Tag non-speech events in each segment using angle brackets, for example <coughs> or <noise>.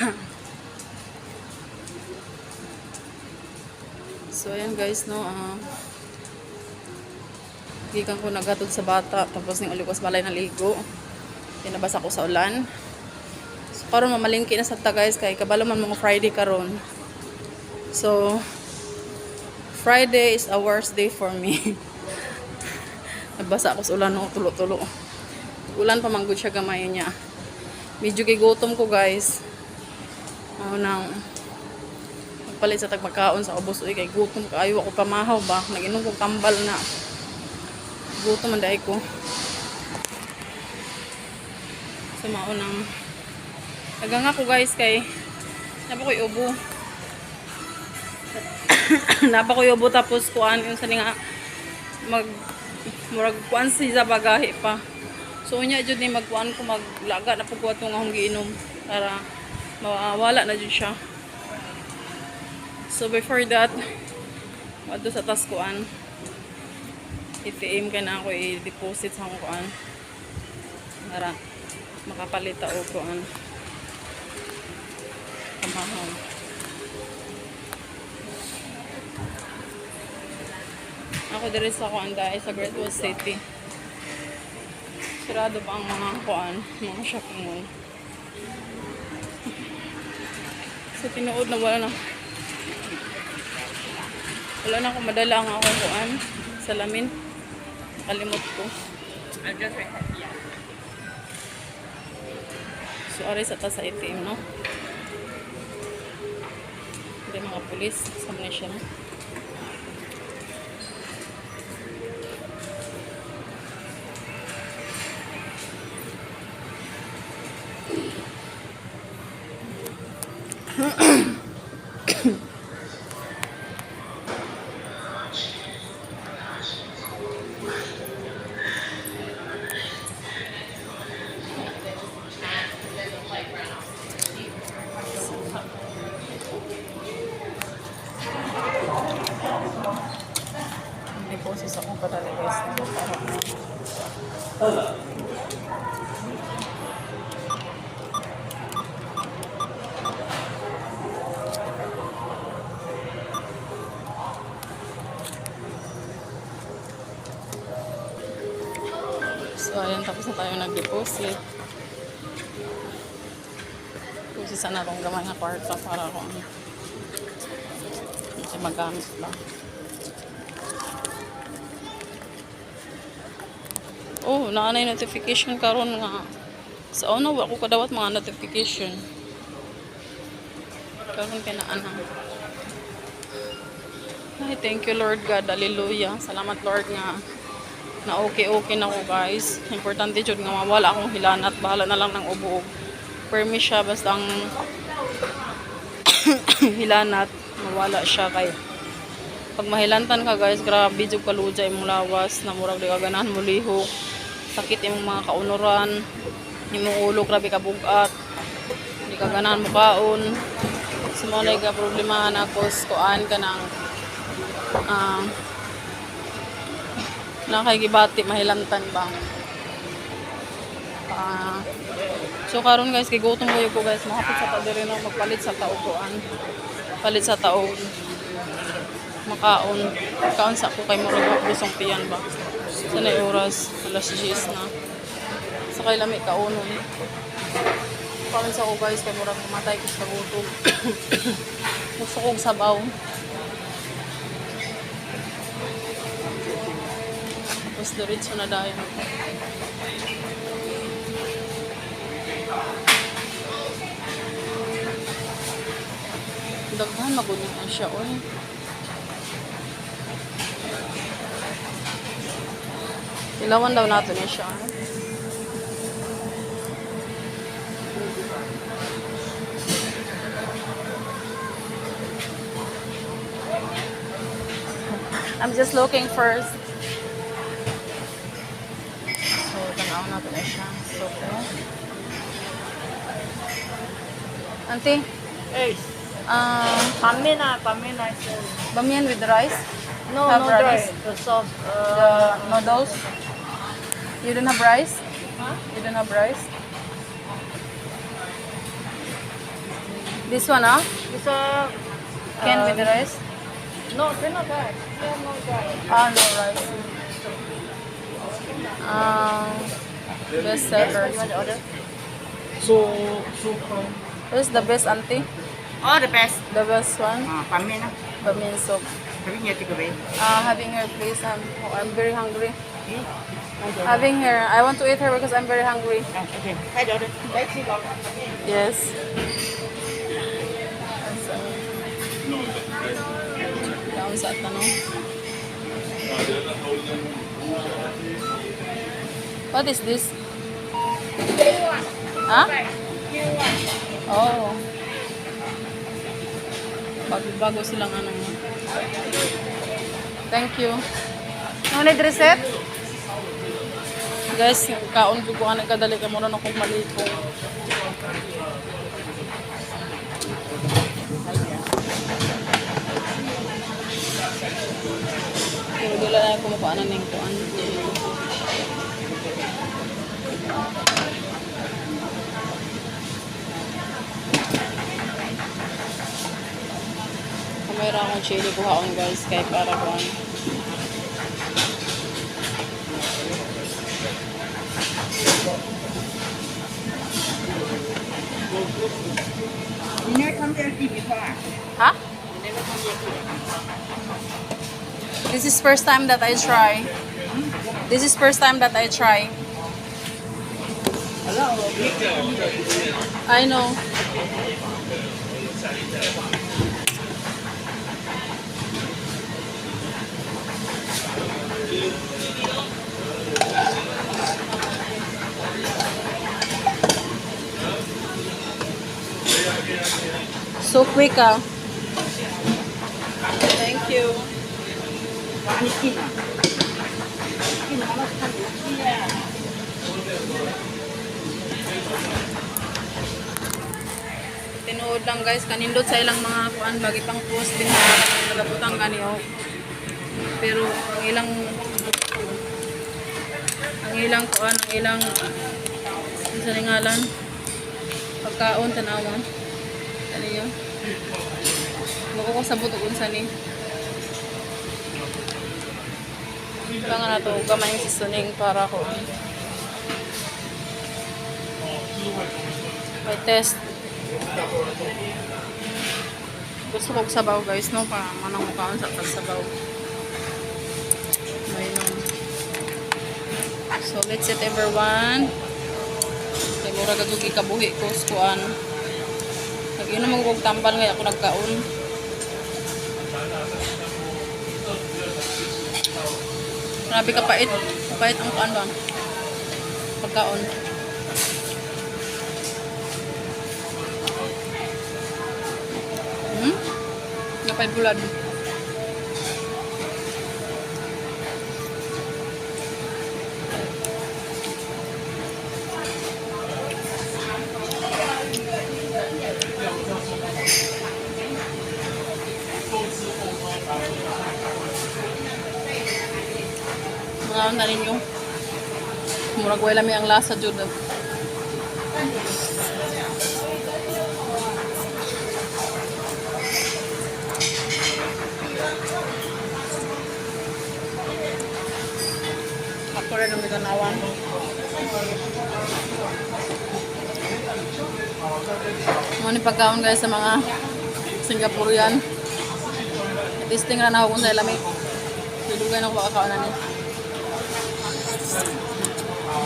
<coughs> so, ayan guys, no. ah gikan ko nagatod sa bata. Tapos ning uli ko sa balay naligo. Pinabasa ko sa ulan. So, karon mamalingki na sa ta guys. Kay kabalo man mga Friday karon. So, Friday is a worst day for me. <laughs> Nagbasa ako sa ulan no, tulo-tulo. Ulan pa manggod siya gamay niya. Medyo kay gutom ko guys. Ano nang palit sa tagmakaon sa ubos uy kay gutom kaayo ako pamahaw ba? Naginom kong tambal na. Gutom man ko. Sa maunang nagang ako guys kay napa ko ubo. <coughs> Napa ko ubo tapos kuan yung sa nga mag murag kuan siya bagahe pa. So unya jud ni magkuan ko maglaga na pug atong akong giinom para mawala na jud siya. So before that wadto sa taskuan ATM ka na ako i-deposit sa kuan. Para makapalita o kuan. Kamahaw ako diri sa kuan dahil sa Great Wall City. Sirado pa ang mga kuan, mga shopping mall. So, tinuod na wala na. Wala na akong madala ang ako kuan. Salamin. Nakalimot ko. So, aray sa ta sa ATM, no? Hindi mga pulis. Sa siya, no? Hindi po sis ako padala guys. no? Para ano. So, ayan, tapos na tayo nag-deposit. Kasi sana akong gamay na kwarta para. Kasi magamit lang. Oh, naanay notification karon nga. Sa una, wa ko kadawat mga notification. Karon kay naa na. Ay, thank you Lord God. Hallelujah. Salamat Lord nga na okay-okay na ko guys. Importante jud nga mawala akong hilanat. Bahala na lang ng ubuog. Permi siya basta ang <coughs> hilanat. Mawala siya kay pag mahilantan ka guys, grabe jud kaluja imong lawas na murag di ka ganahan mo liho. Sakit imong mga kaunuran. Imong ulo grabe ka bugat. Di ka ganahan mo kaon. Sumunay ka problema na kos kuan ka ng ah nakakigibati mahilantan ba ah so karon guys kay gutom kayo ko guys mahapit sa padiri na magpalit sa taugoan palit sa taog makaon kaon sa ko kay murag busong piyan ba sa na oras alas 10 na sa kay lami kaunon kaon sa ko guys kay murag matay ko sa gutom <coughs> gusto kong sabaw Tapos diretso na dahil. Daghan magunin na siya, oy. Ilawan daw natin na siya. I'm just looking first. So, tanaw natin na siya. So. Auntie, Hey, um, pamina, pamina bamiyan with rice? no, Have no rice? The sauce. The Uh, noodles? You don't have rice? huh? You don't have rice? This one, ah? This uh, Can Um, with the rice? no, cannot guys. Yeah, no guys. Ah, no rice. Um, best servers. You want to order? So, so from This is the best auntie. Oh, the best. The best one. Ah, pamin na. Bamin soup. Sabi niya tika ba? Uh, having her please. Um, oh, I'm very hungry. Having her. I want to eat her because I'm very hungry. Okay. Hi, order. Right, see. Yes. Down sa tanong. What is this? Ha? Oh. Bago-bago silang ano. Thank you. No need reset? Guys, kaon ko kung ano kadali ka muna akong maliko. Pero dila na ako mapaanan ng kuan. Kamera akong chili kuhaon guys kay para kuan. There This is first time that I try. This is first time that I try. I know. So quick ah. Thank you. Tinuod lang guys, kanindot sa ilang mga kuan bagi pang post din nagabutang kaniyo. Pero ang ilang ang ilang kuan, ang ilang sa ngalan pagkaon tanawa. Ano yun? Mako ko unsa ni. Kaya na to, gamay yung seasoning para ko. May test. Gusto ko sabaw guys, no? Para manang mukhaon sa pagsabaw. May nung. So, let's set everyone. Kaya mura gagugi kabuhi ko, skuan. Nag-inom ako kong tambal ngayon ako nagkaon. Grabe ka pait. Pait ang kuan ba? Pagkaon. Hmm? Napay bulad. Mga na ninyo. Murag wala mi ang lasa jud. Ako rin ang ganawan. Mga ni pagkaon guys sa mga Singaporean. Testing na ako sa ilamig. Dilugay na ako baka kaonan niya. Ano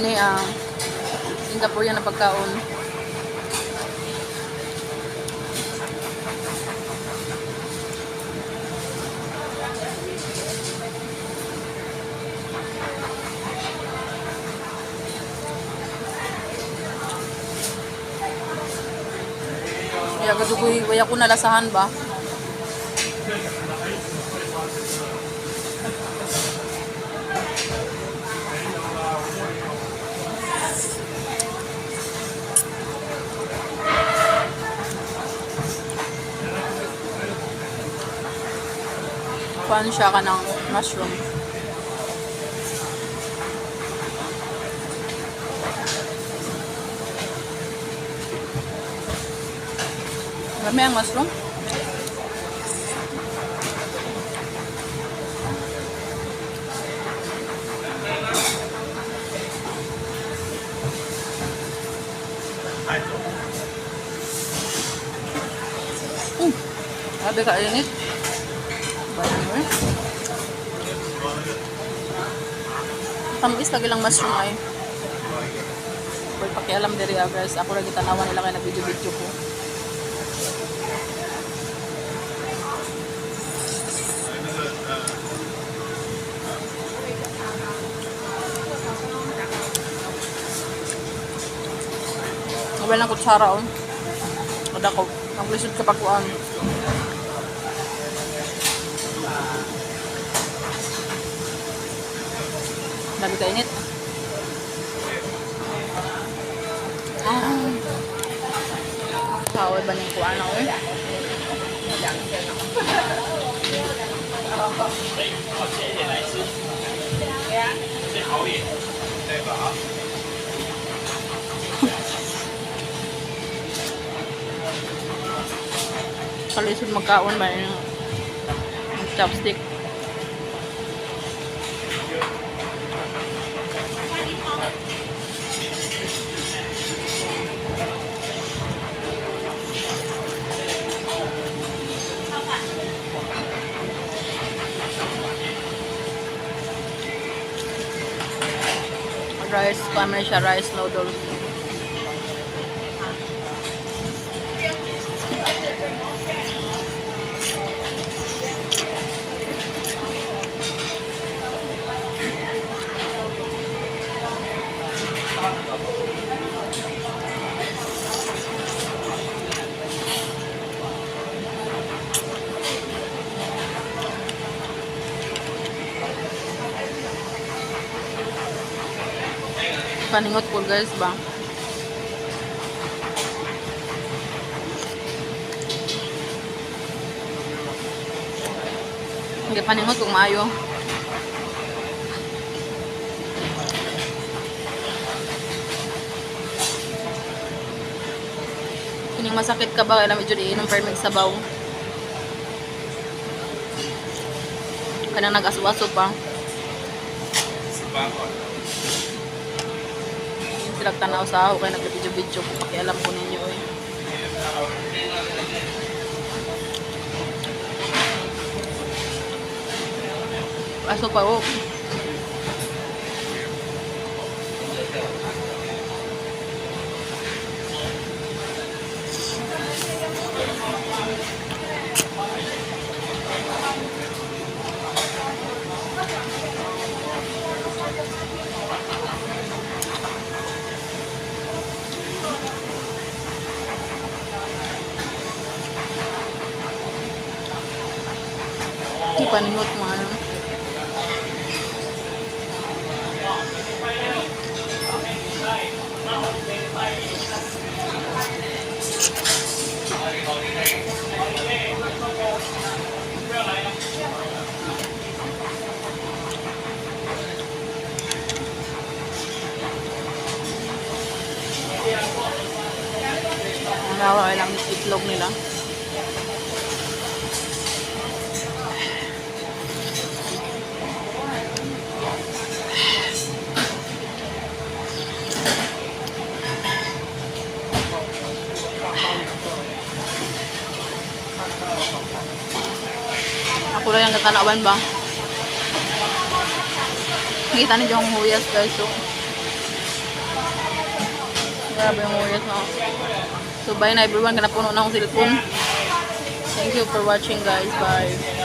ni ah Singaporean na pagkaon. agadugoy way ako nalasahan ba? Pan siya ka ng mushroom. Marami ang mushroom. Mm. Grabe ka init. Mo eh. Tamis lagi lang mushroom ay. Boy, pakialam diri ah, guys. Ako lagi tanawan nila kaya nag-video-video ko. Wala lang kutsara oh. Kada ko. Ang lisod sa pagkuan. Lagi ka init. Ah. Kaway ba ng kuan ako eh? Kalisod magkaon ba yung chopstick. Rice, kami siya rice noodles. Paningot po guys ba? Hindi paningot kung maayo. Kining masakit ka ba? Kailan medyo di inom pero may sabaw. Kanang nag-aso-aso pa. Yung sila tanaw sa ako kaya nag-video-video ko. Pakialam ko ninyo eh. Aso pa oh. Di paningot mo ano. Ang nawa lang itlog nila. Ako lang yung katanawan ba? Kita niyo yung huyas guys. So, grabe yung huyas no. So bye na everyone. Kanapuno na akong cellphone. Thank you for watching guys. Bye.